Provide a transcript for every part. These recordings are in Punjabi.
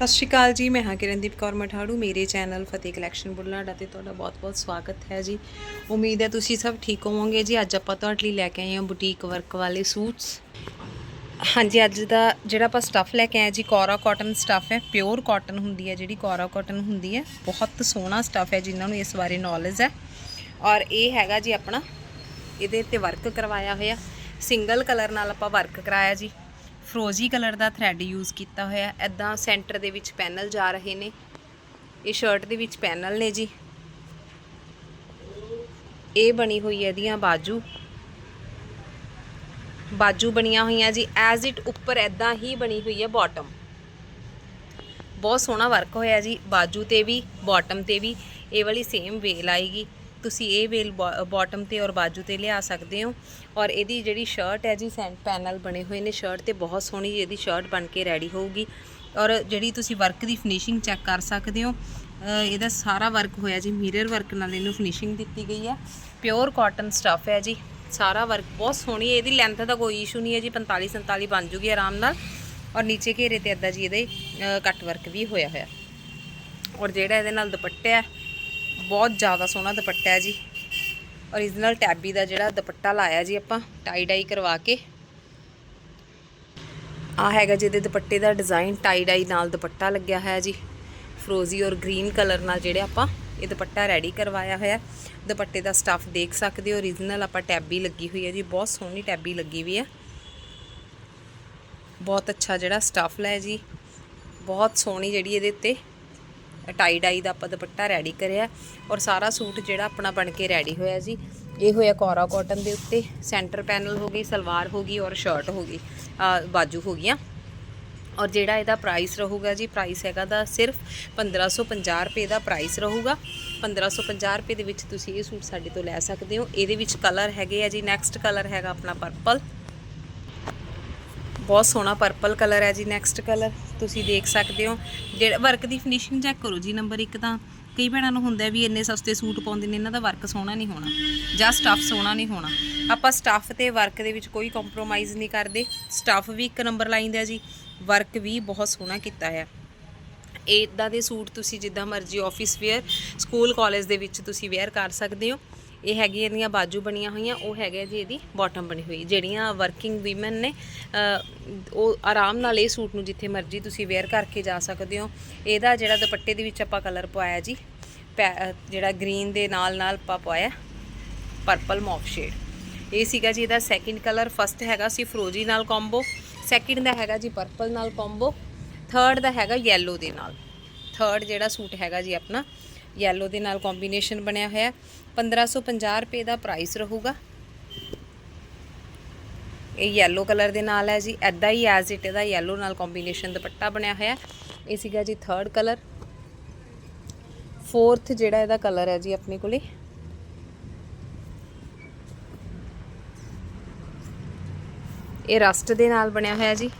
ਸਤਿ ਸ਼੍ਰੀ ਅਕਾਲ ਜੀ, ਮੈਂ ਹਾਂ ਕਿਰਨਦੀਪ ਕੌਰ ਮਠਾੜੂ, ਮੇਰੇ ਚੈਨਲ ਫਤਿਹ ਕਲੈਕਸ਼ਨ ਬੁੱਢਲਾਡਾ ਤੇ ਤੁਹਾਡਾ ਬਹੁਤ-ਬਹੁਤ ਸਵਾਗਤ ਹੈ ਜੀ। ਉਮੀਦ ਹੈ ਤੁਸੀਂ ਸਭ ਠੀਕ ਹੋਵੋਗੇ ਜੀ। ਅੱਜ ਆਪਾਂ ਤੁਹਾਡੇ ਲਈ ਲੈ ਕੇ ਆਏ ਹਾਂ ਬੁਟੀਕ ਵਰਕ ਵਾਲੇ ਸੂਟਸ। ਹਾਂਜੀ, ਅੱਜ ਦਾ ਜਿਹੜਾ ਆਪਾਂ ਸਟੱਫ ਲੈ ਕੇ ਆਏ ਜੀ, ਕੋਰਾ ਕਾਟਨ ਸਟੱਫ ਹੈ ਪਿਓਰ ਕਾਟਨ ਹੁੰਦੀ ਹੈ, ਜਿਹੜੀ ਕੋਰਾ ਕਾਟਨ ਹੁੰਦੀ ਹੈ, ਬਹੁਤ ਸੋਹਣਾ ਸਟੱਫ ਹੈ ਜਿਨ੍ਹਾਂ ਨੂੰ ਇਸ ਬਾਰੇ ਨੌਲੇਜ ਹੈ। ਔਰ ਇਹ ਹੈਗਾ ਜੀ ਆਪਣਾ, ਇਹਦੇ ਤੇ ਵਰਕ ਕਰਵਾਇਆ ਹੋਇਆ। ਸਿੰਗਲ ਕਲਰ ਨਾਲ ਆਪਾਂ ਵਰਕ ਕਰਾਇਆ ਜੀ। ਫਰੋਜ਼ੀ ਕਲਰ ਦਾ ਥ੍ਰੈਡ ਯੂਜ਼ ਕੀਤਾ ਹੋਇਆ ਐਦਾਂ ਸੈਂਟਰ ਦੇ ਵਿੱਚ ਪੈਨਲ ਜਾ ਰਹੇ ਨੇ। ਇਹ ਸ਼ਰਟ ਦੇ ਵਿੱਚ ਪੈਨਲ ਨੇ ਜੀ। ਇਹ ਬਣੀ ਹੋਈ ਹੈ ਇਹਦੀਆਂ ਬਾਜੂ। ਬਾਜੂ ਬਣੀਆਂ ਹੋਈਆਂ ਜੀ। ਐਜ਼ ਇਟ ਉੱਪਰ ਐਦਾਂ ਹੀ ਬਣੀ ਹੋਈ ਹੈ ਬਾਟਮ ਬਹੁਤ ਸੋਹਣਾ ਵਰਕ ਹੋਇਆ ਜੀ। ਬਾਜੂ ਤੇ ਵੀ ਬਾਟਮ ਤੇ ਵੀ। ਇਹ ਵਾਲੀ ਸੇਮ ਵੇਲ ਆਏਗੀ। ਤੁਸੀਂ ਇਹ ਵੇਲ ਬਾਟਮ ਤੇ ਔਰ ਬਾਜੂ ਤੇ ਲਿਆ ਸਕਦੇ ਹੋ। ਔਰ ਇਹਦੀ ਜਿਹੜੀ ਸ਼ਰਟ ਹੈ ਜੀ ਸੈਂਟ ਪੈਨਲ ਬਣੇ ਹੋਏ ਨੇ। ਸ਼ਰਟ ਤੇ ਬਹੁਤ ਸੋਹਣੀ ਇਹਦੀ ਸ਼ਰਟ ਬਣ ਕੇ ਰੈਡੀ ਹੋਊਗੀ। ਔਰ ਜਿਹੜੀ ਤੁਸੀਂ ਵਰਕ ਦੀ ਫਿਨਿਸ਼ਿੰਗ ਚੈੱਕ ਕਰ ਸਕਦੇ ਹੋ ਇਹਦਾ ਸਾਰਾ ਵਰਕ ਹੋਇਆ ਜੀ। ਮਿਰਰ ਵਰਕ ਨਾਲ ਇਹਨੂੰ ਫਿਨਿਸ਼ਿੰਗ ਦਿੱਤੀ ਗਈ ਹੈ। ਪਿਓਰ ਕਾਟਨ ਸਟੱਫ ਹੈ ਜੀ। ਸਾਰਾ ਵਰਕ ਬਹੁਤ ਸੋਹਣੀ ਹੈ। ਇਹਦੀ ਲੈਂਥ ਦਾ ਕੋਈ ਇਸ਼ੂ ਨਹੀਂ ਹੈ ਜੀ। 45 47 ਬਣ ਜੂਗੀ ਆਰਾਮ ਨਾਲ। ਔਰ ਨੀਚੇ ਘੇਰੇ ਤੇ ਅੱਦਾ ਜੀ ਇਹਦੇ ਕੱਟ ਵਰਕ ਵੀ ਹੋਇਆ ਹੋਇਆ। ਔਰ ਜਿਹੜਾ ਇਹਦੇ ਨਾਲ ਦੁਪੱਟਾ ਹੈ ਬਹੁਤ ਜ਼ਿਆਦਾ ਸੋਹਣਾ ਦੁਪੱਟਾ ਹੈ ਜੀ। ਓਰੀਜਨਲ ਟੈਬੀ ਦਾ ਜਿਹੜਾ ਦੁਪੱਟਾ ਲਾਇਆ ਜੀ ਆਪਾਂ ਟਾਈ ਡਾਈ ਕਰਵਾ ਕੇ। ਆ ਹੈਗਾ ਜਿਹਦੇ ਦੁਪੱਟੇ ਦਾ ਡਿਜ਼ਾਈਨ ਟਾਈ ਡਾਈ ਨਾਲ ਦੁਪੱਟਾ ਲੱਗਿਆ ਹੋਇਆ ਜੀ। ਫਰੋਜ਼ੀ ਔਰ ਗ੍ਰੀਨ ਕਲਰ ਨਾਲ ਜਿਹੜੇ ਆਪਾਂ ਇਹ ਦੁਪੱਟਾ ਰੈਡੀ ਕਰਵਾਇਆ ਹੋਇਆ। ਦੁਪੱਟੇ ਦਾ ਸਟੱਫ ਦੇਖ ਸਕਦੇ ਹੋ ਓਰੀਜਨਲ ਆਪਾਂ ਟੈਬੀ ਲੱਗੀ ਹੋਈ ਹੈ ਜੀ, ਬਹੁਤ ਸੋਹਣੀ ਟੈਬੀ ਲੱਗੀ ਵੀ ਹੈ। ਬਹੁਤ ਅੱਛਾ ਜਿਹੜਾ ਸਟੱਫ ਲੈ ਜੀ। ਬਹੁਤ ਸੋਹਣੀ ਜਿਹੜੀ ਇਹਦੇ ਉੱਤੇ ਟਾਈ ਡਾਈ ਦਾ ਆਪਾਂ ਦੁਪੱਟਾ ਰੈਡੀ ਕਰਿਆ ਔਰ ਸਾਰਾ ਸੂਟ ਜਿਹੜਾ ਆਪਣਾ ਬਣ ਕੇ ਰੈਡੀ ਹੋਇਆ ਜੀ। ਇਹ ਹੋਇਆ ਕੋਰਾ ਕਾਟਨ ਦੇ ਉੱਤੇ ਸੈਂਟਰ ਪੈਨਲ ਹੋ ਗਈ, ਸਲਵਾਰ ਹੋ ਗਈ ਔਰ ਸ਼ਰਟ ਹੋ ਗਈ ਬਾਜੂ ਹੋ ਗਈਆਂ। ਔਰ ਜਿਹੜਾ ਇਹਦਾ ਪ੍ਰਾਈਸ ਰਹੂਗਾ ਜੀ ਪ੍ਰਾਈਸ ਹੈਗਾ ਦਾ ਸਿਰਫ 1550 ਰੁਪਏ ਦਾ ਪ੍ਰਾਈਸ ਰਹੂਗਾ। 1550 ਰੁਪਏ ਦੇ ਵਿੱਚ ਤੁਸੀਂ ਇਹ ਸੂਟ ਸਾਡੇ ਤੋਂ ਲੈ ਸਕਦੇ ਹੋ। ਇਹਦੇ ਵਿੱਚ ਕਲਰ ਹੈਗੇ ਆ ਜੀ ਨੈਕਸਟ ਕਲਰ ਹੈਗਾ ਆਪਣਾ ਪਰਪਲ ਬਹੁਤ ਸੋਹਣਾ ਪਰਪਲ ਕਲਰ ਹੈ ਜੀ ਨੈਕਸਟ ਕਲਰ ਤੁਸੀਂ ਦੇਖ ਸਕਦੇ ਹੋ। ਜਿਹੜਾ ਵਰਕ ਦੀ ਫਿਨਿਸ਼ਿੰਗ ਚੈੱਕ ਕਰੋ ਜੀ ਨੰਬਰ 1 ਤਾਂ ਕਈ ਭੈਣਾਂ ਨੂੰ ਹੁੰਦਾ ਵੀ ਇੰਨੇ ਸਸਤੇ ਸੂਟ ਪਾਉਂਦੇ ਨੇ, ਇਹਨਾਂ ਦਾ ਵਰਕ ਸੋਹਣਾ ਨਹੀਂ ਹੋਣਾ ਜਾਂ ਸਟੱਫ ਸੋਹਣਾ ਨਹੀਂ ਹੋਣਾ। ਆਪਾਂ ਸਟੱਫ ਤੇ ਵਰਕ ਦੇ ਵਿੱਚ ਕੋਈ ਕੰਪਰੋਮਾਈਜ਼ ਨਹੀਂ ਕਰਦੇ। ਸਟੱਫ ਵੀ ਇੱਕ ਨੰਬਰ ਲਾਈਨ ਦਾ ਜੀ ਵਰਕ ਵੀ ਬਹੁਤ ਸੋਹਣਾ ਕੀਤਾ ਹੈ। ਇਦਾਂ ਦੇ ਸੂਟ ਤੁਸੀਂ ਜਿੱਦਾਂ ਮਰਜ਼ੀ ਆਫਿਸ ਵੇਅਰ ਸਕੂਲ ਕਾਲਜ ਦੇ ਵਿੱਚ ਤੁਸੀਂ ਵੇਅਰ ਕਰ ਸਕਦੇ ਹੋ। ਇਹ ਹੈਗੀ ਇਹਦੀਆਂ ਬਾਜੂ ਬਣੀਆਂ ਹੋਈਆਂ, ਉਹ ਹੈਗਾ ਜੀ ਇਹਦੀ ਬਾਟਮ ਬਣੀ ਹੋਈ। ਜਿਹੜੀਆਂ ਵਰਕਿੰਗ ਔਮਨ ਨੇ ਉਹ ਆਰਾਮ ਨਾਲ ਇਹ ਸੂਟ ਨੂੰ ਜਿੱਥੇ ਮਰਜ਼ੀ ਤੁਸੀਂ ਵੇਅਰ ਕਰਕੇ ਜਾ ਸਕਦੇ ਹੋ। ਇਹਦਾ ਜਿਹੜਾ ਦੁਪੱਟੇ ਦੇ ਵਿੱਚ ਆਪਾਂ ਕਲਰ ਪਵਾਇਆ ਜੀ, ਪੈ- ਜਿਹੜਾ ਗ੍ਰੀਨ ਦੇ ਨਾਲ ਨਾਲ ਆਪਾਂ ਪਵਾਇਆ ਪਰਪਲ ਮੌਫ ਸ਼ੇਡ ਇਹ ਸੀਗਾ ਜੀ ਇਹਦਾ ਸੈਕਿੰਡ ਕਲਰ ਫਸਟ ਹੈਗਾ ਸੀ ਫਰੋਜੀ ਨਾਲ ਕੰਬੋ ਸੈਕਿੰਡ ਦਾ ਹੈਗਾ ਜੀ ਪਰਪਲ ਨਾਲ ਕੰਬੋ ਥਰਡ ਦਾ ਹੈਗਾ ਯੈਲੋ ਦੇ ਨਾਲ। ਥਰਡ ਜਿਹੜਾ ਸੂਟ ਹੈਗਾ ਜੀ ਆਪਣਾ ਯੈਲੋ ਦੇ ਨਾਲ ਕੰਬੀਨੇਸ਼ਨ ਬਣਿਆ ਹੋਇਆ 1550 ਰੁਪਏ ਦਾ ਪ੍ਰਾਈਸ ਰਹੂਗਾ। ਇਹ ਯੈਲੋ ਕਲਰ ਦੇ ਨਾਲ ਹੈ ਜੀ। ਐਦਾਂ ਹੀ ਐਜ਼ ਇਟ ਇਹਦਾ ਯੈਲੋ ਨਾਲ ਕੰਬੀਨੇਸ਼ਨ ਦੁਪੱਟਾ ਬਣਿਆ ਹੋਇਆ ਇਹ ਸੀਗਾ ਜੀ ਥਰਡ ਕਲਰ ਫੋਰਥ ਜਿਹੜਾ ਇਹਦਾ ਕਲਰ ਹੈ ਜੀ ਆਪਣੇ ਕੋਲੇ। ਇਹ ਰਸਟ ਦੇ ਨਾਲ ਬਣਿਆ ਹੋਇਆ ਜੀ।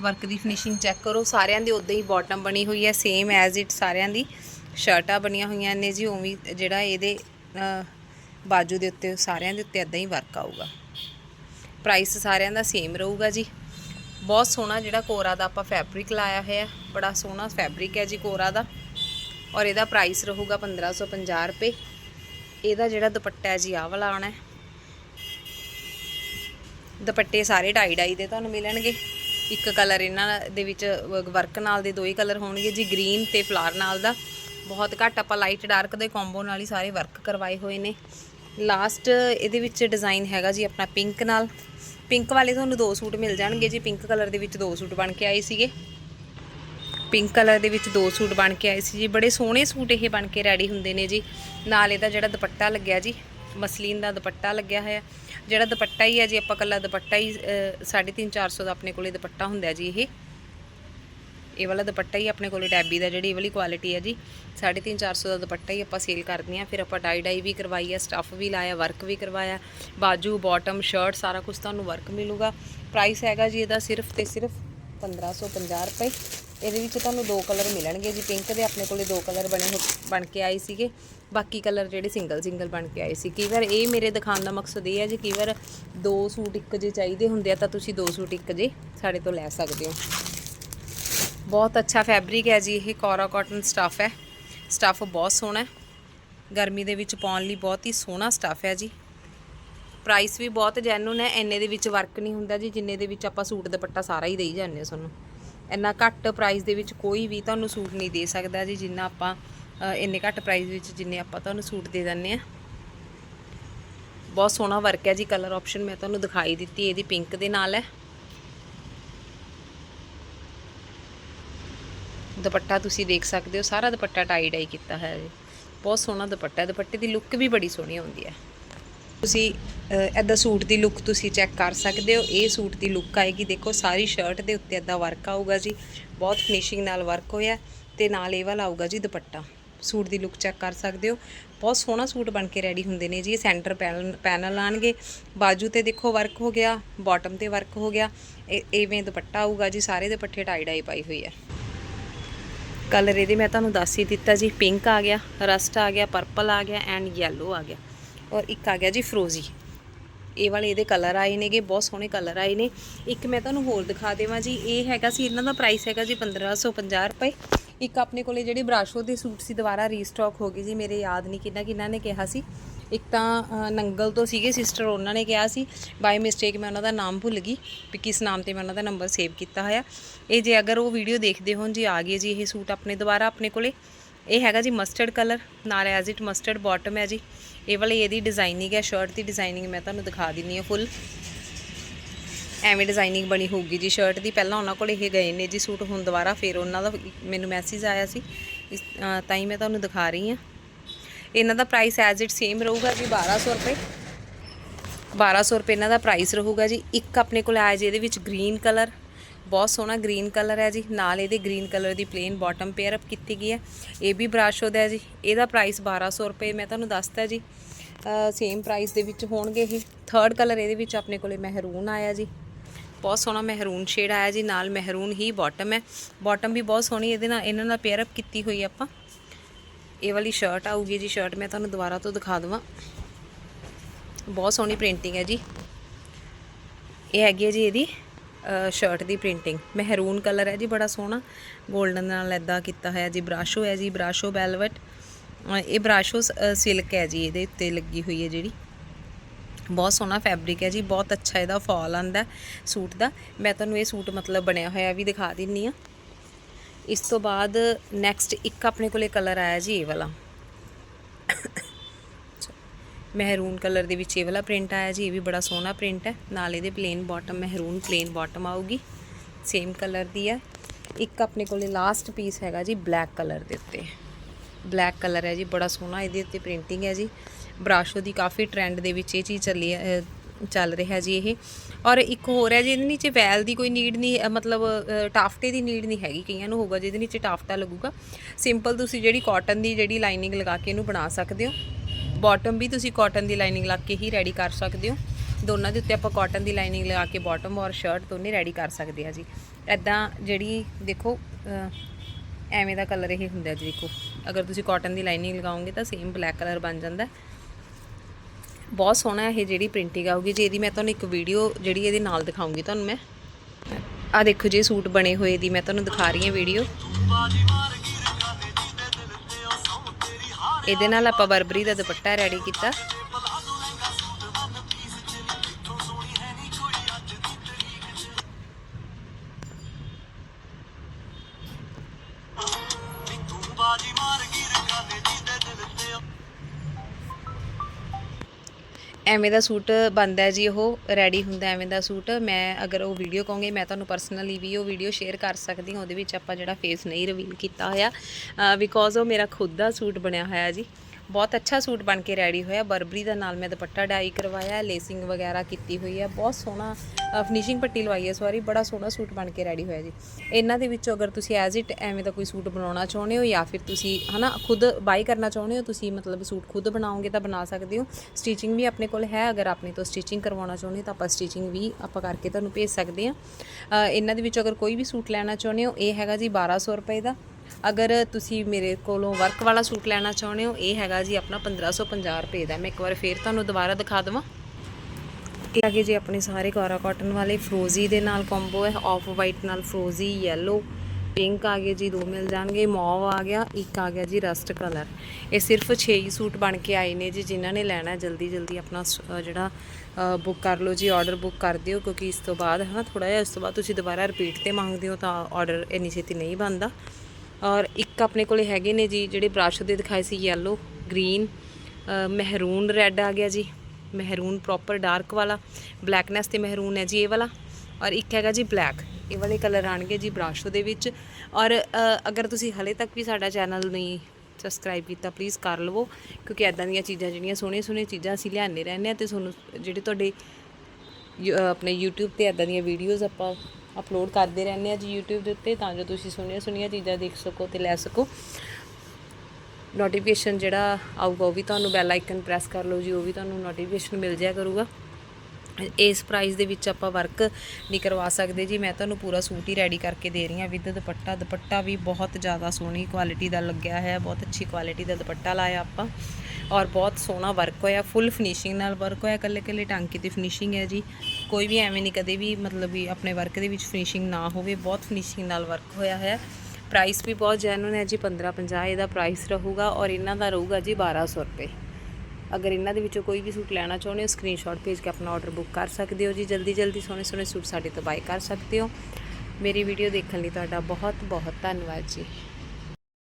ਵਰਕ ਦੀ ਫਿਨਿਸ਼ਿੰਗ ਚੈੱਕ ਕਰੋ, ਸਾਰਿਆਂ ਦੀ ਉਦਾਂ ਹੀ ਬਾਟਮ ਬਣੀ ਹੋਈ ਹੈ ਸੇਮ ਐਜ਼ ਇਟ ਸਾਰਿਆਂ ਦੀ ਸ਼ਰਟਾਂ ਬਣੀਆਂ ਹੋਈਆਂ ਨੇ ਜੀ, ਉਵੇਂ ਜਿਹੜਾ ਇਹਦੇ ਬਾਜੂ ਦੇ ਉੱਤੇ, ਸਾਰਿਆਂ ਦੇ ਉੱਤੇ ਇਦਾਂ ਹੀ ਵਰਕ ਆਊਗਾ। ਪ੍ਰਾਈਸ ਸਾਰਿਆਂ ਦਾ ਸੇਮ ਰਹੂਗਾ ਜੀ। ਬਹੁਤ ਸੋਹਣਾ ਜਿਹੜਾ ਕੋਰਾ ਦਾ ਆਪਾਂ ਫੈਬਰਿਕ ਲਾਇਆ ਹੋਇਆ, ਬੜਾ ਸੋਹਣਾ ਫੈਬਰਿਕ ਹੈ ਜੀ ਕੋਰਾ ਦਾ। ਔਰ ਇਹਦਾ ਪ੍ਰਾਈਸ ਰਹੂਗਾ 1550 ਰੁਪਏ। ਇਹਦਾ ਜਿਹੜਾ ਦੁਪੱਟਾ ਹੈ ਜੀ, ਆਹ ਵਾਲਾ ਆਉਣਾ ਦੁਪੱਟੇ ਸਾਰੇ ਡਾਈ ਡਾਈ ਦੇ ਤੁਹਾਨੂੰ ਮਿਲਣਗੇ। ਇੱਕ ਕਲਰ ਇਹਨਾਂ ਦੇ ਵਿੱਚ ਵਰਕ ਨਾਲ ਦੇ ਦੋ ਹੀ ਕਲਰ ਹੋਣਗੇ, ਜੀ ਗ੍ਰੀਨ ਤੇ ਫਲਾਰ ਨਾਲ ਦਾ। ਬਹੁਤ ਘੱਟ ਆਪਾਂ ਲਾਈਟ ਡਾਰਕ ਦੇ ਕੰਬੋ ਨਾਲ ਹੀ ਸਾਰੇ ਵਰਕ ਕਰਵਾਏ ਹੋਏ ਨੇ। ਲਾਸਟ ਇਹਦੇ ਵਿੱਚ ਡਿਜ਼ਾਈਨ ਹੈਗਾ ਜੀ ਆਪਣਾ ਪਿੰਕ ਨਾਲ। ਪਿੰਕ ਵਾਲੇ ਤੁਹਾਨੂੰ ਦੋ ਸੂਟ ਮਿਲ ਜਾਣਗੇ ਜੀ। ਪਿੰਕ ਕਲਰ ਦੇ ਵਿੱਚ ਦੋ ਸੂਟ ਬਣ ਕੇ ਆਏ ਸੀਗੇ। ਪਿੰਕ ਕਲਰ ਦੇ ਵਿੱਚ ਦੋ ਸੂਟ ਬਣ ਕੇ ਆਏ ਸੀ ਜੀ। ਬੜੇ ਸੋਹਣੇ ਸੂਟ ਇਹ ਬਣ ਕੇ ਰੈਡੀ ਹੁੰਦੇ ਨੇ ਜੀ। ਨਾਲ ਇਹਦਾ ਜਿਹੜਾ ਦੁਪੱਟਾ ਲੱਗਿਆ ਜੀ ਮਸਲੀਨ ਦਾ ਦੁਪੱਟਾ ਲੱਗਿਆ ਹੋਇਆ। ਜਿਹੜਾ ਦੁਪੱਟਾ ਹੀ ਹੈ ਜੀ, ਆਪਾਂ ਕੱਲਾ ਦੁਪੱਟਾ ਹੀ 3.5 400 ਦਾ ਆਪਣੇ ਕੋਲੇ ਦੁਪੱਟਾ ਹੁੰਦਾ ਜੀ ਇਹ। ਇਹ ਵਾਲਾ ਦੁਪੱਟਾ ਹੀ ਆਪਣੇ ਕੋਲੇ ਟੈਬੀ ਦਾ, ਜਿਹੜੀ ਇਹ ਵਾਲੀ ਕੁਆਲਿਟੀ ਹੈ ਜੀ। 3.5 400 ਦਾ ਦੁਪੱਟਾ ਹੀ ਆਪਾਂ ਸੇਲ ਕਰਦੇ ਹਾਂ। ਫਿਰ ਆਪਾਂ ਡਾਈ ਡਾਈ ਵੀ ਕਰਵਾਈ ਹੈ ਸਟੱਫ ਵੀ ਲਾਇਆ ਵਰਕ ਵੀ ਕਰਵਾਇਆ। ਬਾਜੂ ਬਾਟਮ ਸ਼ਰਟ ਸਾਰਾ ਕੁਝ ਤੁਹਾਨੂੰ ਵਰਕ ਮਿਲੂਗਾ। ਪ੍ਰਾਈਸ ਹੈਗਾ ਜੀ ਇਹਦਾ ਸਿਰਫ ਤੇ ਸਿਰਫ 1550 ਰੁਪਏ। ਇਹਦੇ ਵਿੱਚ ਤੁਹਾਨੂੰ ਦੋ ਕਲਰ ਮਿਲਣਗੇ ਜੀ ਪਿੰਕ ਦੇ ਆਪਣੇ ਕੋਲੇ ਦੋ ਕਲਰ ਬਣੇ ਹੋ- ਬਣ ਕੇ ਆਏ ਸੀਗੇ। ਬਾਕੀ ਕਲਰ ਜਿਹੜੇ ਸਿੰਗਲ ਸਿੰਗਲ ਬਣ ਕੇ ਆਏ ਸੀ। ਕਈ ਵਾਰ ਇਹ ਮੇਰੇ ਦਿਖਾਉਣ ਦਾ ਮਕਸਦ ਇਹ ਹੈ ਜੀ, ਕਈ ਵਾਰ ਦੋ ਸੂਟ ਇੱਕ ਜੇ ਚਾਹੀਦੇ ਹੁੰਦੇ ਆ ਤਾਂ ਤੁਸੀਂ ਦੋ ਸੂਟ ਇੱਕ ਜੇ ਸਾਡੇ ਤੋਂ ਲੈ ਸਕਦੇ ਹੋ। ਬਹੁਤ ਅੱਛਾ ਫੈਬਰਿਕ ਹੈ ਜੀ, ਇਹ ਕੋਰਾ ਕਾਟਨ ਸਟਫ ਹੈ। ਸਟਫ ਬਹੁਤ ਸੋਹਣਾ ਹੈ। ਗਰਮੀ ਦੇ ਵਿੱਚ ਪਾਉਣ ਲਈ ਬਹੁਤ ਹੀ ਸੋਹਣਾ ਸਟਫ ਹੈ ਜੀ। ਪ੍ਰਾਈਸ ਵੀ ਬਹੁਤ ਜੈਨੂਨ ਹੈ, ਇੰਨੇ ਦੇ ਵਿੱਚ ਵਰਕ ਨਹੀਂ ਹੁੰਦਾ ਜੀ, ਜਿੰਨੇ ਦੇ ਵਿੱਚ ਆਪਾਂ ਸੂਟ ਦੁਪੱਟਾ ਸਾਰਾ ਹੀ ਦੇਈ ਜਾਂਦੇ ਹਾਂ ਤੁਹਾਨੂੰ। ਇੰਨਾ ਘੱਟ ਪ੍ਰਾਈਸ ਦੇ ਵਿੱਚ ਕੋਈ ਵੀ ਤੁਹਾਨੂੰ ਸੂਟ ਨਹੀਂ ਦੇ ਸਕਦਾ ਜੀ, ਜਿੰਨਾ ਆਪਾਂ ਇੰਨੇ ਘੱਟ ਪ੍ਰਾਈਸ ਵਿੱਚ ਜਿੰਨੇ ਆਪਾਂ ਤੁਹਾਨੂੰ ਸੂਟ ਦੇ ਦਿੰਦੇ ਆ ਬਹੁਤ ਸੋਹਣਾ ਵਰਕ ਹੈ ਜੀ ਕਲਰ ਆਪਸ਼ਨ ਮੈਂ ਤੁਹਾਨੂੰ ਦਿਖਾਈ ਦਿੱਤੀ, ਇਹਦੀ ਪਿੰਕ ਦੇ ਨਾਲ ਹੈ। ਦੁਪੱਟਾ ਤੁਸੀਂ ਦੇਖ ਸਕਦੇ ਹੋ, ਸਾਰਾ ਦੁਪੱਟਾ ਟਾਈ ਡਾਈ ਕੀਤਾ ਹੈ ਜੀ। ਬਹੁਤ ਸੋਹਣਾ ਦੁਪੱਟਾ ਹੈ, ਦੁਪੱਟੇ ਦੀ ਲੁੱਕ ਵੀ ਬੜੀ ਸੋਹਣੀ ਹੁੰਦੀ ਹੈ। ਤੁਸੀਂ ਐਦਾ ਸੂਟ ਦੀ ਲੁੱਕ ਤੁਸੀਂ ਚੈੱਕ ਕਰ ਸਕਦੇ ਹੋ। ਇਹ ਸੂਟ ਦੀ ਲੁੱਕ ਆਏਗੀ। ਦੇਖੋ, ਸਾਰੀ ਸ਼ਰਟ ਦੇ ਉੱਤੇ ਐਦਾ ਵਰਕ ਆਊਗਾ ਜੀ। ਬਹੁਤ ਫਿਨਿਸ਼ਿੰਗ ਨਾਲ ਵਰਕ ਹੋਇਆ ਤੇ ਨਾਲ ਇਹ ਵਾਲਾ ਆਊਗਾ ਜੀ ਦੁਪੱਟਾ। ਸੂਟ ਦੀ ਲੁੱਕ ਚੈੱਕ ਕਰ ਸਕਦੇ ਹੋ। ਬਹੁਤ ਸੋਹਣਾ ਸੂਟ ਬਣ ਕੇ ਰੈਡੀ ਹੁੰਦੇ ਨੇ ਜੀ। ਇਹ ਸੈਂਟਰ ਪੈਨਲ ਪੈਨਲ ਆਣਗੇ। ਬਾਜੂ ਤੇ ਦੇਖੋ ਵਰਕ ਹੋ ਗਿਆ ਬਾਟਮ ਤੇ ਵਰਕ ਹੋ ਗਿਆ। ਇਹ, ਇਵੇਂ ਦੁਪੱਟਾ ਆਊਗਾ ਜੀ। ਸਾਰੇ ਦੇ ਪੱਠੇ ਟਾਈ ਡਾਈ ਪਾਈ ਹੋਈ ਹੈ। ਕਲਰ ਇਹਦੇ ਮੈਂ ਤੁਹਾਨੂੰ ਦੱਸ ਹੀ ਦਿੱਤਾ ਜੀ। ਪਿੰਕ ਆ ਗਿਆ ਰਸਟ ਆ ਗਿਆ ਪਰਪਲ ਆ ਗਿਆ ਐਂਡ ਯੈਲੋ ਆ ਗਿਆ। ਔਰ ਇੱਕ ਆ ਗਿਆ ਜੀ ਫਰੋਜ਼ੀ ਇਹ ਵਾਲੇ ਇਹਦੇ ਕਲਰ ਆਏ ਨੇਗੇ, ਬਹੁਤ ਸੋਹਣੇ ਕਲਰ ਆਏ ਨੇ। ਇੱਕ ਮੈਂ ਤੁਹਾਨੂੰ ਹੋਰ ਦਿਖਾ ਦੇਵਾਂ ਜੀ। ਇਹ ਹੈਗਾ ਸੀ, ਇਹਨਾਂ ਦਾ ਪ੍ਰਾਈਸ ਹੈਗਾ ਜੀ 1550 ਰੁਪਏ। ਇੱਕ ਆਪਣੇ ਕੋਲੇ ਜਿਹੜੇ ਬਰਾਸ਼ੋ ਦੇ ਸੂਟ ਸੀ, ਦੁਬਾਰਾ ਰੀਸਟਾਕ ਹੋ ਗਈ ਜੀ। ਮੇਰੇ ਯਾਦ ਨਹੀਂ ਕਿੰਨਾ ਕਿੰਨਾ ਨੇ ਕਿਹਾ ਸੀ। ਇੱਕ ਤਾਂ ਨੰਗਲ ਤੋਂ ਸੀਗੇ ਸਿਸਟਰ ਉਹਨਾਂ ਨੇ ਕਿਹਾ ਸੀ। ਬਾਈ ਮਿਸਟੇਕ ਮੈਂ ਉਹਨਾਂ ਦਾ ਨਾਮ ਭੁੱਲ ਗਈ, ਵੀ ਕਿਸ ਨਾਮ ਤੇ ਮੈਂ ਉਹਨਾਂ ਦਾ ਨੰਬਰ ਸੇਵ ਕੀਤਾ ਹੋਇਆ। ਇਹ ਜੇ ਅਗਰ ਉਹ ਵੀਡੀਓ ਦੇਖਦੇ ਹੋਣ ਜੀ, ਆ ਗਏ ਜੀ ਇਹ ਸੂਟ ਆਪਣੇ ਦੁਬਾਰਾ ਆਪਣੇ ਕੋਲੇ। ਇਹ ਹੈਗਾ ਜੀ ਮਸਟਰਡ ਕਲਰ ਨਾਲ ਐਜ਼ ਇਟ ਮਸਟਰਡ ਬਾਟਮ ਹੈ ਜੀ। ਇਹ ਵਾਲੀ ਇਹਦੀ ਡਿਜ਼ਾਈਨਿੰਗ ਹੈ ਸ਼ਰਟ ਦੀ ਡਿਜ਼ਾਈਨਿੰਗ ਮੈਂ ਤੁਹਾਨੂੰ ਦਿਖਾ ਦਿੰਨੀ ਹਾਂ ਫੁੱਲ ਐਵੇਂ ਡਿਜ਼ਾਈਨਿੰਗ ਬਣੀ ਹੋਊਗੀ ਜੀ ਸ਼ਰਟ ਦੀ। ਪਹਿਲਾਂ ਉਹਨਾਂ ਕੋਲ ਇਹ ਗਏ ਨੇ ਜੀ ਸੂਟ ਹੁਣ ਦੁਬਾਰਾ ਫੇਰ ਉਹਨਾਂ ਦਾ ਮੈਨੂੰ ਮੈਸੇਜ ਆਇਆ ਸੀ। ਇਸ ਅ, ਤਾਂ ਹੀ ਮੈਂ ਤੁਹਾਨੂੰ ਦਿਖਾ ਰਹੀ ਹਾਂ। ਇਹਨਾਂ ਦਾ ਪ੍ਰਾਈਸ ਐਜ਼ ਇਟ ਸੇਮ ਰਹੂਗਾ ਜੀ 1200 ਰੁਪਏ। 1200 ਰੁਪਏ ਇਹਨਾਂ ਦਾ ਪ੍ਰਾਈਸ ਰਹੂਗਾ ਜੀ। ਇੱਕ ਆਪਣੇ ਕੋਲ ਆਇਆ ਜੀ ਇਹਦੇ ਵਿੱਚ ਗ੍ਰੀਨ ਕਲਰ ਬਹੁਤ ਸੋਹਣਾ ਗ੍ਰੀਨ ਕਲਰ ਹੈ ਜੀ। ਨਾਲ ਇਹਦੇ ਗ੍ਰੀਨ ਕਲਰ ਦੀ ਪਲੇਨ ਬਾਟਮ ਪੇਅਰ ਅਪ ਕੀਤੀ ਗਈ ਹੈ। ਇਹ ਵੀ ਬਰਾਸ਼ੋ ਦਾ ਹੈ ਜੀ। ਇਹਦਾ ਪ੍ਰਾਈਸ 1200 ਰੁਪਏ ਮੈਂ ਤੁਹਾਨੂੰ ਦੱਸਤਾ ਜੀ। ਸੇਮ ਪ੍ਰਾਈਸ ਦੇ ਵਿੱਚ ਹੋਣਗੇ ਇਹ। ਥਰਡ ਕਲਰ ਇਹਦੇ ਵਿੱਚ ਆਪਣੇ ਕੋਲੇ ਮਹਿਰੂਨ ਆਇਆ ਜੀ। ਬਹੁਤ ਸੋਹਣਾ ਮਹਿਰੂਨ ਸ਼ੇਡ ਆਇਆ ਜੀ। ਨਾਲ ਮਹਿਰੂਨ ਹੀ ਬਾਟਮ ਹੈ। ਬਾਟਮ ਵੀ ਬਹੁਤ ਸੋਹਣੀ ਇਹਦੇ ਨਾਲ, ਇਹਨਾਂ ਨਾਲ ਪੇਅਰ ਅਪ ਕੀਤੀ ਹੋਈ ਆਪਾਂ। ਇਹ ਵਾਲੀ ਸ਼ਰਟ ਆਊਗੀ ਜੀ। ਸ਼ਰਟ ਮੈਂ ਤੁਹਾਨੂੰ ਦੁਬਾਰਾ ਤੋਂ ਦਿਖਾ ਦਵਾਂ। ਬਹੁਤ ਸੋਹਣੀ ਪ੍ਰਿੰਟਿੰਗ ਹੈ ਜੀ। ਇਹ ਹੈਗੀ ਹੈ ਜੀ ਇਹਦੀ। ਸ਼ਰਟ ਦੀ ਪ੍ਰਿੰਟਿੰਗ ਮਹਿਰੂਨ ਕਲਰ ਹੈ ਜੀ, ਬੜਾ ਸੋਹਣਾ। 골ਡਨ ਨਾਲ ਐਦਾ ਕੀਤਾ ਹੋਇਆ ਜੀ ਬਰਾਸ਼ੋ ਹੈ ਜੀ ਬਰਾਸ਼ੋ ਵੈਲਵਟ ਇਹ ਬਰਾਸ਼ੋ ਸਿਲਕ ਹੈ ਜੀ, ਇਹਦੇ ਉੱਤੇ ਲੱਗੀ ਹੋਈ ਹੈ ਜਿਹੜੀ। ਬਹੁਤ ਸੋਹਣਾ ਫੈਬਰਿਕ ਹੈ ਜੀ, ਬਹੁਤ ਅੱਛਾ ਇਹਦਾ ਫਾਲ ਆਂਦਾ ਸੂਟ ਦਾ। ਮੈਂ ਤੁਹਾਨੂੰ ਇਹ ਸੂਟ ਮਤਲਬ ਬਣਿਆ ਹੋਇਆ ਵੀ ਦਿਖਾ ਦਿੰਨੀ ਆ। ਇਸ ਤੋਂ ਬਾਅਦ ਨੈਕਸਟ ਇੱਕ ਆਪਣੇ ਕੋਲੇ ਕਲਰ ਆਇਆ ਜੀ, ਇਹ ਵਾਲਾ। ਮਹਿਰੂਨ ਕਲਰ ਦੇ ਵਿੱਚ ਇਹ ਵਾਲਾ ਪ੍ਰਿੰਟ ਆਇਆ ਜੀ, ਇਹ ਵੀ ਬੜਾ ਸੋਹਣਾ ਪ੍ਰਿੰਟ ਹੈ। ਨਾਲ ਇਹਦੇ ਪਲੇਨ ਬਾਟਮ ਮਹਿਰੂਨ ਪਲੇਨ ਬਾਟਮ ਆਊਗੀ। ਸੇਮ ਕਲਰ ਦੀ ਹੈ। ਇੱਕ ਆਪਣੇ ਕੋਲੇ ਲਾਸਟ ਪੀਸ ਹੈਗਾ ਜੀ ਬਲੈਕ ਕਲਰ ਦੇ ਉੱਤੇ। ਬਲੈਕ ਕਲਰ ਹੈ ਜੀ, ਬੜਾ ਸੋਹਣਾ ਇਹਦੇ ਉੱਤੇ ਪ੍ਰਿੰਟਿੰਗ ਹੈ ਜੀ। ਬਰਾਸ਼ੋ ਦੀ ਕਾਫੀ ਟ੍ਰੈਂਡ ਦੇ ਵਿੱਚ ਇਹ ਚੀਜ਼ ਚੱਲੀ ਹੈ ਚੱਲ ਰਿਹਾ ਜੀ ਇਹ। ਔਰ ਇੱਕ ਹੋਰ ਹੈ, ਜਿਹਦੇ ਨੀਚੇ ਵੈਲ ਦੀ ਕੋਈ ਨੀਡ ਨਹੀਂ ਮਤਲਬ ਟਾਫਟੇ ਦੀ ਨੀਡ ਨਹੀਂ ਹੈਗੀ। ਕਈਆਂ ਨੂੰ ਹੋਊਗਾ, ਜਿਹਦੇ ਨੀਚੇ ਟਾਫਟਾ ਲੱਗੂਗਾ। ਸਿੰਪਲ ਤੁਸੀਂ ਜਿਹੜੀ ਕਾਟਨ ਦੀ ਜਿਹੜੀ ਲਾਈਨਿੰਗ ਲਗਾ ਕੇ ਇਹਨੂੰ ਬਣਾ ਸਕਦੇ ਹੋ। ਬਾਟਮ ਵੀ ਤੁਸੀਂ ਕਾਟਨ ਦੀ ਲਾਈਨਿੰਗ ਲਾ ਕੇ ਹੀ ਰੈਡੀ ਕਰ ਸਕਦੇ ਹੋ। ਦੋਨਾਂ ਦੇ ਉੱਤੇ ਆਪਾਂ ਕਾਟਨ ਦੀ ਲਾਈਨਿੰਗ ਲਗਾ ਕੇ ਬਾਟਮ ਔਰ ਸ਼ਰਟ ਦੋਨੇ ਰੈਡੀ ਕਰ ਸਕਦੇ ਆ ਜੀ। ਐਦਾਂ ਜਿਹੜੀ ਦੇਖੋ ਐਵੇਂ ਦਾ ਕਲਰ ਇਹ ਹੁੰਦਾ ਜੀ ਦੇਖੋ। ਅਗਰ ਤੁਸੀਂ ਕਾਟਨ ਦੀ ਲਾਈਨਿੰਗ ਲਗਾਓਗੇ ਤਾਂ ਸੇਮ ਬਲੈਕ ਕਲਰ ਬਣ ਜਾਂਦਾ। ਬਹੁਤ ਸੋਹਣਾ ਇਹ ਜਿਹੜੀ ਪ੍ਰਿੰਟਿੰਗ ਆਊਗੀ ਜੀ। ਇਹਦੀ ਮੈਂ ਤੁਹਾਨੂੰ ਇੱਕ ਵੀਡੀਓ ਜਿਹੜੀ ਇਹਦੇ ਨਾਲ ਦਿਖਾਉਂਗੀ ਤੁਹਾਨੂੰ ਮੈਂ। ਆ ਦੇਖੋ ਜੀ, ਸੂਟ ਬਣੇ ਹੋਏ ਦੀ ਮੈਂ ਤੁਹਾਨੂੰ ਦਿਖਾ ਰਹੀ ਹਾਂ ਵੀਡੀਓ ਇਹਦੇ ਨਾਲ ਆਪਾਂ ਬਰਬਰੀ ਦਾ ਦੁਪੱਟਾ ਰੈਡੀ ਕੀਤਾ। ਐਵੇਂ ਦਾ ਸੂਟ ਬਣਦਾ ਜੀ, ਉਹ ਰੈਡੀ ਹੁੰਦਾ ਐਵੇਂ ਦਾ ਸੂਟ। ਮੈਂ ਅਗਰ ਉਹ ਵੀਡੀਓ ਕਹੋਗੇ, ਮੈਂ ਤੁਹਾਨੂੰ ਪਰਸਨਲੀ ਵੀ ਉਹ ਵੀਡੀਓ ਸ਼ੇਅਰ ਕਰ ਸਕਦੀ ਹਾਂ, ਉਹਦੇ ਵਿੱਚ ਆਪਾਂ ਜਿਹੜਾ ਫੇਸ ਨਹੀਂ ਰਿਵੀਲ ਕੀਤਾ ਹੋਇਆ ਬਿਕੋਜ਼ ਉਹ ਮੇਰਾ ਖੁਦ ਦਾ ਸੂਟ ਬਣਿਆ ਹੋਇਆ ਜੀ। ਬਹੁਤ ਅੱਛਾ ਸੂਟ ਬਣ ਕੇ ਰੈਡੀ ਹੋਇਆ। ਬਰਬਰੀ ਦਾ ਨਾਲ ਮੈਂ ਦੁਪੱਟਾ ਡਾਈ ਕਰਵਾਇਆ ਲੇਸਿੰਗ ਵਗੈਰਾ ਕੀਤੀ ਹੋਈ ਹੈ ਬਹੁਤ ਸੋਹਣਾ ਫਿਨਿਸ਼ਿੰਗ ਪੱਟੀ ਲਵਾਈ ਹੈ ਸੌਰੀ ਬੜਾ ਸੋਹਣਾ ਸੂਟ ਬਣ ਕੇ ਰੈਡੀ ਹੋਇਆ ਜੀ। ਇਹਨਾਂ ਦੇ ਵਿੱਚੋਂ ਅਗਰ ਤੁਸੀਂ ਐਜ਼ ਇਟ ਐਵੇਂ ਦਾ ਕੋਈ ਸੂਟ ਬਣਾਉਣਾ ਚਾਹੁੰਦੇ ਹੋ ਜਾਂ ਫਿਰ ਤੁਸੀਂ, ਹਨਾ, ਖੁਦ ਬਾਈ ਕਰਨਾ ਚਾਹੁੰਦੇ ਹੋ, ਤੁਸੀਂ ਮਤਲਬ ਸੂਟ ਖੁਦ ਬਣਾਓਗੇ ਤਾਂ ਬਣਾ ਸਕਦੇ ਹੋ। ਸਟਿਚਿੰਗ ਵੀ ਆਪਣੇ ਕੋਲ ਹੈ। ਅਗਰ ਆਪਣੇ ਤੋਂ ਸਟਿਚਿੰਗ ਕਰਵਾਉਣਾ ਚਾਹੁੰਦੇ ਹੋ ਤਾਂ ਆਪਾਂ ਸਟਿਚਿੰਗ ਵੀ ਆਪਾਂ ਕਰਕੇ ਤੁਹਾਨੂੰ ਭੇਜ ਸਕਦੇ ਹਾਂ। ਇਹਨਾਂ ਦੇ ਵਿੱਚ ਅਗਰ ਕੋਈ ਵੀ ਸੂਟ ਲੈਣਾ ਚਾਹੁੰਦੇ ਹੋ, ਇਹ ਹੈਗਾ ਜੀ 1200 ਰੁਪਏ ਦਾ। ਅਗਰ ਤੁਸੀਂ ਮੇਰੇ ਕੋਲੋਂ ਵਰਕ ਵਾਲਾ ਸੂਟ ਲੈਣਾ ਚਾਹੁੰਦੇ ਹੋ, ਇਹ ਹੈਗਾ ਜੀ ਆਪਣਾ 1550 ਰੁਪਏ ਦਾ। ਮੈਂ ਇੱਕ ਵਾਰ ਫੇਰ ਤੁਹਾਨੂੰ ਦੁਬਾਰਾ ਦਿਖਾ ਦਵਾਂ। ਇਹ ਹੈਗੇ ਜੀ ਆਪਣੇ ਸਾਰੇ ਕੋਰਾ ਕਾਟਨ ਵਾਲੇ ਫਰੋਜ਼ੀ ਦੇ ਨਾਲ ਕੰਬੋ ਹੈ। ਆਫ ਵਾਈਟ ਨਾਲ ਫਰੋਜ਼ੀ ਯੈਲੋ ਪਿੰਕ ਆ ਗਏ ਜੀ, ਦੋ ਮਿਲ ਜਾਣਗੇ। ਮੌਵ ਆ ਗਿਆ, ਇੱਕ ਆ ਗਿਆ ਜੀ ਰਸਟ ਕਲਰ ਇਹ ਸਿਰਫ 6 ਹੀ ਸੂਟ ਬਣ ਕੇ ਆਏ ਨੇ ਜੀ, ਜਿਨ੍ਹਾਂ ਨੇ ਲੈਣਾ ਜਲਦੀ ਜਲਦੀ ਆਪਣਾ ਸ- ਜਿਹੜਾ ਬੁੱਕ ਕਰ ਲਓ ਜੀ ਆਰਡਰ ਬੁੱਕ ਕਰ ਦਿਓ, ਕਿਉਂਕਿ ਇਸ ਤੋਂ ਬਾਅਦ ਹੈ ਨਾ ਥੋੜਾ ਜਿਹਾ ਇਸ ਤੋਂ ਬਾਅਦ ਤੁਸੀਂ ਦੁਬਾਰਾ ਰਿਪੀਟ ਤੇ ਮੰਗਦੇ ਹੋ ਤਾਂ ਆਰਡਰ ਇੰਨੀ ਛੇਤੀ ਨਹੀਂ ਬਣਦਾ। ਔਰ ਇੱਕ ਆਪਣੇ ਕੋਲੇ ਹੈਗੇ ਨੇ ਜੀ, ਜਿਹੜੇ ਬ੍ਰਸ਼ ਦੇ ਦਿਖਾਏ ਸੀ ਯੈਲੋ ਗ੍ਰੀਨ ਮਹਿਰੂਨ ਰੈੱਡ ਆ ਗਿਆ ਜੀ। ਮਹਿਰੂਨ ਪ੍ਰੋਪਰ ਡਾਰਕ ਵਾਲਾ ਬਲੈਕਨੈਸ ਤੇ ਮਹਿਰੂਨ ਹੈ ਜੀ ਇਹ ਵਾਲਾ। ਔਰ ਇੱਕ ਹੈਗਾ ਜੀ ਬਲੈਕ ਇਹ ਵਾਲੇ ਕਲਰ ਆਣਗੇ ਜੀ ਬ੍ਰਾਸ਼ੋ ਦੇ ਵਿੱਚ। ਔਰ ਅਗਰ ਤੁਸੀਂ ਹਲੇ ਤੱਕ ਵੀ ਸਾਡਾ ਚੈਨਲ ਨਹੀਂ ਸਬਸਕ੍ਰਾਈਬ ਕੀਤਾ ਪਲੀਜ਼ ਕਰ ਲਵੋ, ਕਿਉਂਕਿ ਐਦਾਂ ਦੀਆਂ ਚੀਜ਼ਾਂ ਜਿਹੜੀਆਂ ਸੋਹਣੀਆਂ ਸੋਹਣੀਆਂ ਚੀਜ਼ਾਂ ਅਸੀਂ ਲਿਆਉਂਦੇ ਰਹਿੰਦੇ ਆ ਤੇ ਤੁਹਾਨੂੰ, ਜਿਹੜੇ ਤੁਹਾਡੇ, ਯੂ- ਆਪਣੇ YouTube ਤੇ ਐਦਾਂ ਦੀਆਂ ਵੀਡੀਓਜ਼ ਆਪਾਂ ਅਪਲੋਡ ਕਰਦੇ ਰਹਿੰਦੇ ਆ ਜੀ YouTube ਦੇ ਉੱਤੇ, ਤਾਂ ਜੋ ਤੁਸੀਂ ਸੋਹਣੀਆਂ ਸੋਹਣੀਆਂ ਚੀਜ਼ਾਂ ਦੇਖ ਸਕੋ ਤੇ ਲੈ ਸਕੋ। ਨੋਟੀਫਿਕੇਸ਼ਨ ਜਿਹੜਾ ਆਊਗਾ ਉਹ ਵੀ ਤੁਹਾਨੂੰ ਬੈਲ ਆਈਕਨ ਪ੍ਰੈਸ ਕਰ ਲਓ ਜੀ, ਉਹ ਵੀ ਤੁਹਾਨੂੰ ਨੋਟੀਫਿਕੇਸ਼ਨ ਮਿਲ ਜਾਇਆ ਕਰੂਗਾ। ਇਸ ਪ੍ਰਾਈਸ ਦੇ ਵਿੱਚ ਆਪਾਂ ਵਰਕ ਨਹੀਂ ਕਰਵਾ ਸਕਦੇ ਜੀ, ਮੈਂ ਤੁਹਾਨੂੰ ਪੂਰਾ ਸੂਟ ਹੀ ਰੈਡੀ ਕਰਕੇ ਦੇ ਰਹੀ ਹਾਂ। ਵਿਦ ਦੁਪੱਟਾ ਦੁਪੱਟਾ ਵੀ ਬਹੁਤ ਜ਼ਿਆਦਾ ਸੋਹਣੀ ਕੁਆਲਿਟੀ ਦਾ ਲੱਗਿਆ ਹੈ ਬਹੁਤ ਅੱਛੀ ਕੁਆਲਿਟੀ ਦਾ ਦੁਪੱਟਾ ਲਾਇਆ ਆਪਾਂ। ਔਰ ਬਹੁਤ ਸੋਹਣਾ ਵਰਕ ਹੋਇਆ ਫੁੱਲ ਫਿਨਿਸ਼ਿੰਗ ਨਾਲ ਵਰਕ ਹੋਇਆ ਕੱਲੇ ਕੱਲੇ ਟਾਂਕੇ ਤੇ ਫਿਨਿਸ਼ਿੰਗ ਹੈ ਜੀ। ਕੋਈ ਵੀ ਐਵੇਂ ਨਹੀਂ ਕਦੇ ਵੀ ਮਤਲਬ ਵੀ ਆਪਣੇ ਵਰਕ ਦੇ ਵਿੱਚ ਫਿਨਿਸ਼ਿੰਗ ਨਾ ਹੋਵੇ, ਬਹੁਤ ਫਿਨਿਸ਼ਿੰਗ ਨਾਲ ਵਰਕ ਹੋਇਆ ਹੈ। ਪ੍ਰਾਈਸ ਵੀ ਬਹੁਤ ਜੈਨੂਨ ਹੈ ਜੀ 1550 ਇਹਦਾ ਪ੍ਰਾਈਸ ਰਹੂਗਾ ਔਰ ਇਹਨਾਂ ਦਾ ਰਹੂਗਾ ਜੀ 1200 ਰੁਪਏ। ਅਗਰ ਇਹਨਾਂ ਦੇ ਵਿੱਚੋਂ ਕੋਈ ਵੀ ਸੂਟ ਲੈਣਾ ਚਾਹੁੰਦੇ ਹੋ ਸਕਰੀਨਸ਼ਾਟ ਭੇਜ ਕੇ ਆਪਣਾ ਆਰਡਰ ਬੁੱਕ ਕਰ ਸਕਦੇ ਹੋ ਜੀ। ਜਲਦੀ ਜਲਦੀ ਸੋਹਣੇ ਸੋਹਣੇ ਸੂਟ ਸਾਡੇ ਤੋਂ ਬਾਈ ਕਰ ਸਕਦੇ ਹੋ। ਮੇਰੀ ਵੀਡੀਓ ਦੇਖਣ ਲਈ ਤੁਹਾਡਾ ਬਹੁਤ ਬਹੁਤ ਧੰਨਵਾਦ ਜੀ।